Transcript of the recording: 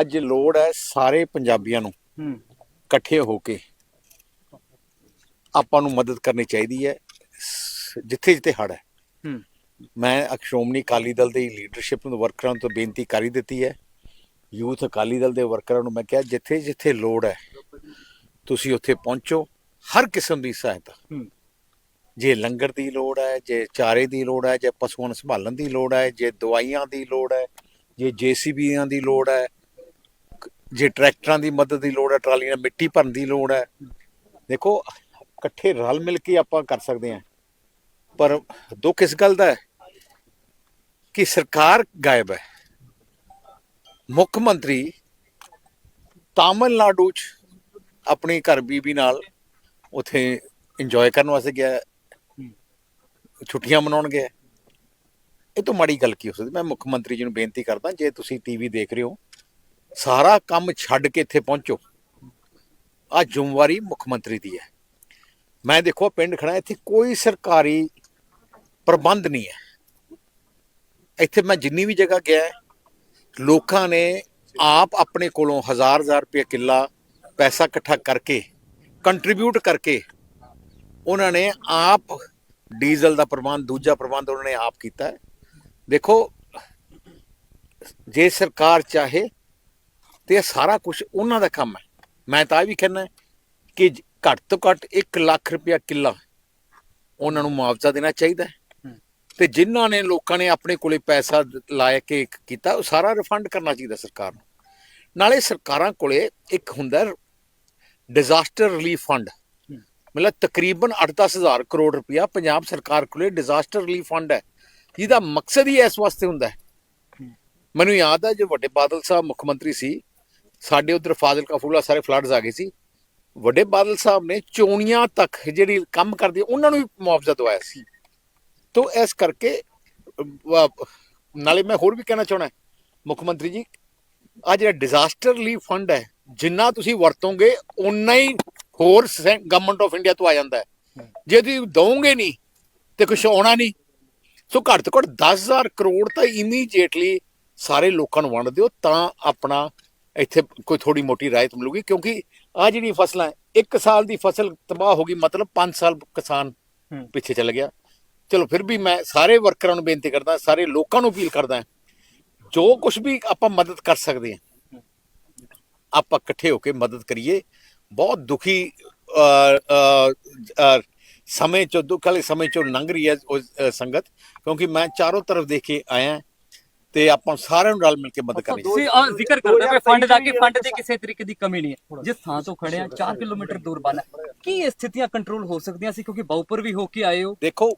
ਅੱਜ ਲੋੜ ਹੈ ਸਾਰੇ ਪੰਜਾਬੀਆਂ ਨੂੰ ਹੂੰ। ਇਕੱਠੇ ਹੋ ਕੇ ਆਪਾਂ ਨੂੰ ਮਦਦ ਕਰਨੀ ਚਾਹੀਦੀ ਹੈ ਜਿੱਥੇ ਜਿੱਥੇ ਹੜ ਹੈ। ਹੂੰ। ਮੈਂ ਸ਼੍ਰੋਮਣੀ ਅਕਾਲੀ ਦਲ ਦੀ ਲੀਡਰਸ਼ਿਪ ਨੂੰ ਵਰਕਰਾਂ ਤੋਂ ਬੇਨਤੀ ਕਰੀ ਦਿੱਤੀ ਹੈ। ਯੂਥ ਅਕਾਲੀ ਦਲ ਦੇ ਵਰਕਰਾਂ ਨੂੰ ਮੈਂ ਕਿਹਾ ਜਿੱਥੇ ਜਿੱਥੇ ਲੋੜ ਹੈ ਤੁਸੀਂ ਉੱਥੇ ਪਹੁੰਚੋ ਹਰ ਕਿਸਮ ਦੀ ਸਹਾਇਤਾ। ਜੇ ਲੰਗਰ ਦੀ ਲੋੜ ਹੈ ਜੇ ਚਾਰੇ ਦੀ ਲੋੜ ਹੈ ਜੇ ਪਸ਼ੂਆਂ ਨੂੰ ਸੰਭਾਲਣ ਦੀ ਲੋੜ ਹੈ ਜੇ ਦਵਾਈਆਂ ਦੀ ਲੋੜ ਹੈ ਜੇ ਜੀਸੀਬੀਆਂ ਦੀ ਲੋੜ ਹੈ ਜੇ ਟਰੈਕਟਰਾਂ ਦੀ ਮਦਦ ਦੀ ਲੋੜ ਹੈ, ਟਰਾਲੀਆਂ ਮਿੱਟੀ ਭਰਨ ਦੀ ਲੋੜ ਹੈ। ਦੇਖੋ, ਇਕੱਠੇ ਰਲ ਮਿਲ ਕੇ ਆਪਾਂ ਕਰ ਸਕਦੇ ਹਾਂ। ਪਰ ਦੁੱਖ ਇਸ ਗੱਲ ਦਾ ਹੈ ਕਿ ਸਰਕਾਰ ਗਾਇਬ ਹੈ। ਮੁੱਖ ਮੰਤਰੀ ਤਾਮਿਲਨਾਡੂ ਚ ਆਪਣੀ ਘਰ ਬੀਬੀ ਨਾਲ ਉਥੇ ਇੰਜੋਏ ਕਰਨ ਵਾਸਤੇ ਗਿਆ ਛੁੱਟੀਆਂ ਮਨਾਉਣ ਗਿਆ ਇਹ ਤੋਂ ਮਾੜੀ ਗੱਲ ਕੀ ਹੋ ਸਕਦੀ? ਮੈਂ ਮੁੱਖ ਮੰਤਰੀ ਜੀ ਨੂੰ ਬੇਨਤੀ ਕਰਦਾ, ਜੇ ਤੁਸੀਂ ਟੀਵੀ ਦੇਖ ਰਹੇ ਹੋ ਸਾਰਾ ਕੰਮ ਛੱਡ ਕੇ ਇੱਥੇ ਪਹੁੰਚੋ। ਆ ਜ਼ਿੰਮੇਵਾਰੀ ਮੁੱਖ ਮੰਤਰੀ ਦੀ ਹੈ। ਮੈਂ ਦੇਖੋ, ਪਿੰਡ ਖੜਾ ਇੱਥੇ ਕੋਈ ਸਰਕਾਰੀ ਪ੍ਰਬੰਧ ਨਹੀਂ ਹੈ। ਇੱਥੇ ਮੈਂ ਜਿੰਨੀ ਵੀ ਜਗ੍ਹਾ ਗਿਆ, ਲੋਕਾਂ ਨੇ ਆਪ ਆਪਣੇ ਕੋਲੋਂ ਹਜ਼ਾਰ ਹਜ਼ਾਰ ਰੁਪਏ ਕਿੱਲਾ ਪੈਸਾ ਇਕੱਠਾ ਕਰਕੇ ਕੰਟਰੀਬਿਊਟ ਕਰਕੇ, ਉਹਨਾਂ ਨੇ ਆਪ ਡੀਜ਼ਲ ਦਾ ਪ੍ਰਬੰਧ, ਦੂਜਾ ਪ੍ਰਬੰਧ ਉਹਨਾਂ ਨੇ ਆਪ ਕੀਤਾ ਹੈ। ਦੇਖੋ, ਜੇ ਸਰਕਾਰ ਚਾਹੇ ਤੇ ਇਹ ਸਾਰਾ ਕੁਝ ਉਹਨਾਂ ਦਾ ਕੰਮ ਹੈ। ਮੈਂ ਤਾਂ ਇਹ ਵੀ ਕਹਿੰਦਾ ਕਿ ਘੱਟ ਤੋਂ ਘੱਟ 1 ਲੱਖ ਰੁਪਇਆ ਕਿੱਲਾ ਉਹਨਾਂ ਨੂੰ ਮੁਆਵਜ਼ਾ ਦੇਣਾ ਚਾਹੀਦਾ ਹੈ। ਤੇ ਜਿਨ੍ਹਾਂ ਨੇ ਲੋਕਾਂ ਨੇ ਆਪਣੇ ਕੋਲੇ ਪੈਸਾ ਲਾਇਆ ਕੇ ਕੀਤਾ ਉਹ ਸਾਰਾ ਰਿਫੰਡ ਕਰਨਾ ਚਾਹੀਦਾ ਸਰਕਾਰ ਨੂੰ। ਨਾਲੇ ਸਰਕਾਰਾਂ ਕੋਲੇ ਇੱਕ ਹੁੰਦਾ ਡਿਜ਼ਾਸਟਰ ਰਿਲੀਫ ਫੰਡ ਮਤਲਬ ਤਕਰੀਬਨ 8-10 ਹਜ਼ਾਰ ਕਰੋੜ ਰੁਪਇਆ ਪੰਜਾਬ ਸਰਕਾਰ ਕੋਲੇ ਡਿਜ਼ਾਸਟਰ ਰਿਲੀਫ ਫੰਡ ਹੈ। ਜਿਹਦਾ ਮਕਸਦ ਹੀ ਇਸ ਵਾਸਤੇ ਹੁੰਦਾ ਹੈ। ਮੈਨੂੰ ਯਾਦ ਹੈ ਜੋ ਵੱਡੇ ਬਾਦਲ ਸਾਹਿਬ ਮੁੱਖ ਮੰਤਰੀ ਸੀ ਸਾਡੇ ਉਧਰ ਫਾਜ਼ਿਲਕਾ ਫੂਲਾ ਸਾਰੇ ਫਲੱਡਸ ਆ ਗਏ ਸੀ। ਵੱਡੇ ਬਾਦਲ ਸਾਹਿਬ ਨੇ ਚੋਣੀਆਂ ਤੱਕ ਜਿਹੜੀ ਕੰਮ ਕਰਦੇ ਉਹਨਾਂ ਨੂੰ ਵੀ ਮੁਆਵਜ਼ਾ ਦਵਾਇਆ ਸੀ। ਤੋ ਇਸ ਕਰਕੇ ਨਾਲੇ ਮੈਂ ਹੋਰ ਵੀ ਕਹਿਣਾ ਚਾਹਣਾ ਮੁੱਖ ਮੰਤਰੀ ਜੀ ਆ ਜਿਹੜਾ ਡਿਜ਼ਾਸਟਰ ਰਿਲੀਫ ਫੰਡ ਹੈ ਜਿੰਨਾ ਤੁਸੀਂ ਵਰਤੋਗੇ ਉਨਾ ਹੀ ਹੋਰ ਗਵਰਨਮੈਂਟ ਆਫ ਇੰਡੀਆ ਤੋਂ ਆ ਜਾਂਦਾ ਹੈ। ਜੇ ਤੁਸੀਂ ਦਵੋਗੇ ਨਹੀਂ ਤੇ ਕੁਝ ਆਉਣਾ ਨਹੀਂ। ਸੋ ਘੱਟ ਤੋਂ ਘੱਟ 10000 ਕਰੋੜ ਤਾਂ ਇਮੀਡੀਏਟਲੀ ਸਾਰੇ ਲੋਕਾਂ ਨੂੰ ਵੰਡ ਦਿਓ ਤਾਂ ਆਪਣਾ ਇੱਥੇ ਕੋਈ ਥੋੜੀ ਮੋਟੀ ਰਾਹਤ ਮਿਲੂਗੀ ਕਿਉਂਕਿ ਆ ਜਿਹੜੀ ਫਸਲਾਂ ਇੱਕ ਸਾਲ ਦੀ ਫਸਲ ਤਬਾਹ ਹੋ ਗਈ ਮਤਲਬ 5 ਸਾਲ ਕਿਸਾਨ। ਪਿੱਛੇ ਚੱਲ ਗਿਆ। ਚਲੋ ਫਿਰ ਵੀ ਮੈਂ ਸਾਰੇ ਵਰਕਰਾਂ ਨੂੰ ਬੇਨਤੀ ਕਰਦਾ ਸਾਰੇ ਲੋਕਾਂ ਨੂੰ ਅਪੀਲ ਕਰਦਾ ਜੋ ਕੁਝ ਵੀ ਆਪਾਂ ਮਦਦ ਕਰ ਸਕਦੇ ਹਾਂ ਆਪਾਂ ਇਕੱਠੇ ਹੋ ਕੇ ਮਦਦ ਕਰੀਏ। ਬਹੁਤ ਦੁਖੀ ਸਮੇਂ ਚੋਂ ਦੁੱਖ ਵਾਲੇ ਸਮੇਂ ਚੋਂ ਲੰਘ ਰਹੀ ਹੈ ਸੰਗਤ ਕਿਉਂਕਿ ਮੈਂ ਚਾਰੋਂ ਤਰਫ ਦੇਖ ਕੇ ਆਇਆ ਤੇ ਆਪਾਂ ਸਾਰਿਆਂ ਨੂੰ ਰਲ ਮਿਲ ਕੇ ਮਦਦ ਕਰਨੀ ਤੁਸੀਂ ਆ ਜ਼ਿਕਰ ਕਰਦੇ ਪਏ ਫੰਡ ਦਾ ਕਿ ਫੰਡ ਦੀ ਕਿਸੇ ਤਰੀਕੇ ਦੀ ਕਮੀ ਨਹੀਂ ਹੈ ਜਿਸ ਥਾਂ ਤੋਂ ਖੜੇ ਆ 4 ਕਿਲੋਮੀਟਰ ਦੂਰ ਬੰਨ। ਕੀ ਇਹ ਸਥਿਤੀਆਂ ਕੰਟਰੋਲ ਹੋ ਸਕਦੀਆਂ ਸੀ ਕਿਉਂਕਿ ਬਾਉਪਰ ਵੀ ਹੋ ਕੇ ਆਏ ਹੋ ਦੇਖੋ